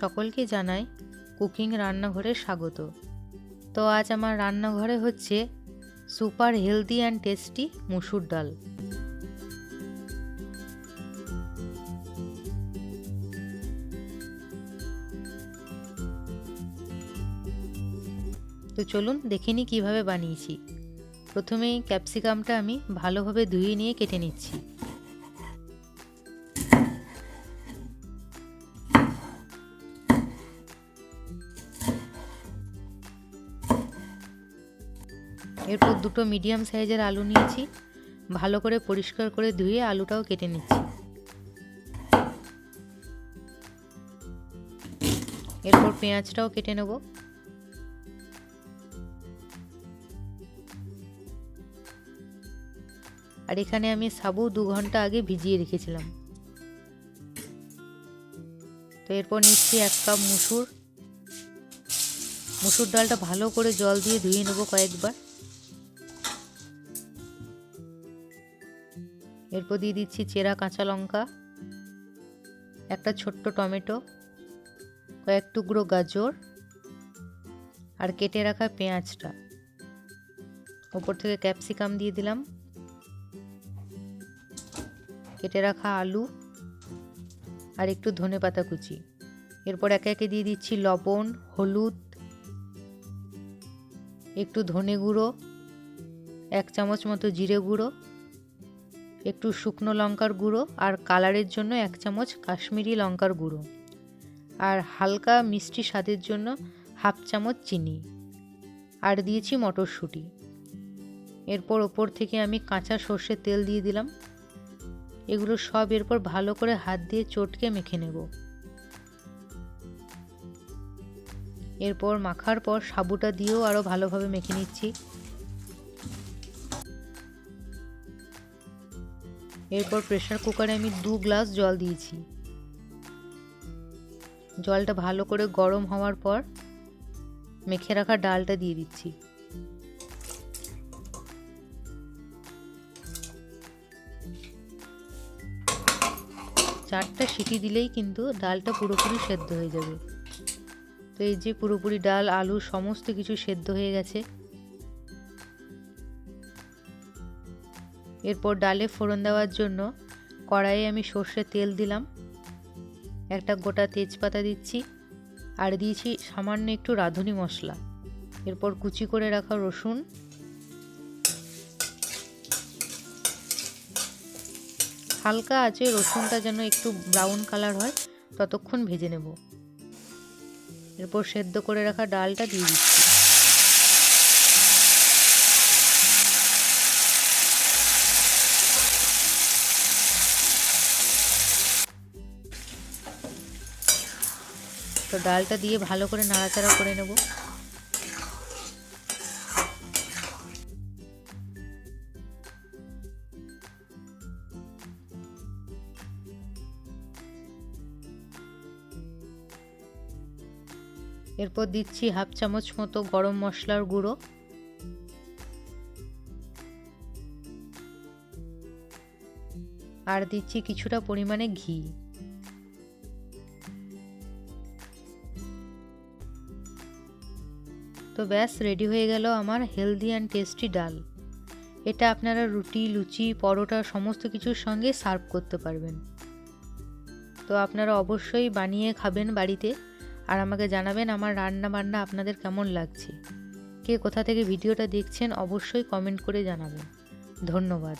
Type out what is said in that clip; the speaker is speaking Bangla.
সকলকে জানাই কুকিং রান্নাঘরে স্বাগত। তো আজ আমার রান্নাঘরে হচ্ছে সুপার হেলদি অ্যান্ড টেস্টি মুসুর ডাল। তো চলুন দেখে নিই কীভাবে বানিয়েছি। প্রথমেই ক্যাপসিকামটা আমি ভালোভাবে ধুয়ে নিয়ে কেটে নিচ্ছি। এরপর দুটো মিডিয়াম সাইজের আলু নিয়েছি। ভালো করে পরিষ্কার করে ধুয়ে আলুটাও কেটে নিচ্ছি। এরপর পেঁয়াজটাও কেটে নেব। আর এখানে আমি সাবু দু ঘণ্টা আগে ভিজিয়ে রেখেছিলাম। তো এরপর নিচ্ছি এক কাপ মুসুর। মুসুর ডালটা ভালো করে জল দিয়ে ধুয়ে নেব কয়েকবার। এরপর দিয়ে দিচ্ছি চেরা কাঁচা লঙ্কা, একটা ছোট্ট টমেটো, কয়েক টুকরো গাজর আর কেটে রাখা পেঁয়াজটা। ওপর থেকে ক্যাপসিকাম দিয়ে দিলাম। কেটে রাখা আলু আর একটু ধনে পাতা কুচি। এরপর একে একে দিয়ে দিচ্ছি লবণ, হলুদ, একটু ধনে গুঁড়ো, এক চামচ মতো জিরে গুঁড়ো একটু শুকনো লঙ্কার গুঁড়ো আর কালারের জন্য এক চামচ কাশ্মীরি লঙ্কার গুঁড়ো। আর হালকা মিষ্টি স্বাদের জন্য হাফ চামচ চিনি। আর দিয়েছি মটরশুঁটি। এরপর ওপর থেকে আমি কাঁচা সর্ষের তেল দিয়ে দিলাম। এগুলো সব এরপর ভালো করে হাত দিয়ে চটকে মেখে নেব। এরপর মাখার পর সাবুটা দিয়েও আরও ভালোভাবে মেখে নিচ্ছি। এরপর প্রেশার কুকারে আমি দু গ্লাস জল দিয়েছি। জলটা ভালো করে গরম হওয়ার পর মেখে রাখা ডালটা দিয়ে দিচ্ছি। চারটা সিটি দিলেই কিন্তু ডালটা পুরোপুরি সেদ্ধ হয়ে যাবে। তো এই যে পুরোপুরি ডাল, আলু, সমস্ত কিছু সেদ্ধ হয়ে গেছে। এরপর ডালে ফোড়ন দেওয়ার জন্য কড়াইয়ে আমি সর্ষে তেল দিলাম। একটা গোটা তেজপাতা দিচ্ছি আর দিয়েছি সামান্য একটু রাঁধুনি মশলা। এরপর কুচি করে রাখা রসুন। হালকা আছে রসুনটা যেন একটু ব্রাউন কালার হয়, ততক্ষণ ভেজে নেব। এরপর সেদ্ধ করে রাখা ডালটা দিয়ে দিচ্ছি। তো ডালটা দিয়ে ভালো করে নাড়াচাড়া করে নেব। এরপর দিচ্ছি হাফ চামচ মতো গরম মশলার গুঁড়ো। আর দিচ্ছি কিছুটা পরিমাণে ঘি। তো ব্যাস রেডি হয়ে গেল আমার হেলদি অ্যান্ড টেস্টি ডাল। এটা আপনারা রুটি, লুচি, পরোটা, সমস্ত কিছুর সঙ্গে সার্ভ করতে পারবেন। তো আপনারা অবশ্যই বানিয়ে খাবেন বাড়িতে আর আমাকে জানাবেন আমার রান্না বান্না আপনাদের কেমন লাগছে। কে কোথা থেকে ভিডিওটা দেখছেন অবশ্যই কমেন্ট করে জানাবেন। ধন্যবাদ।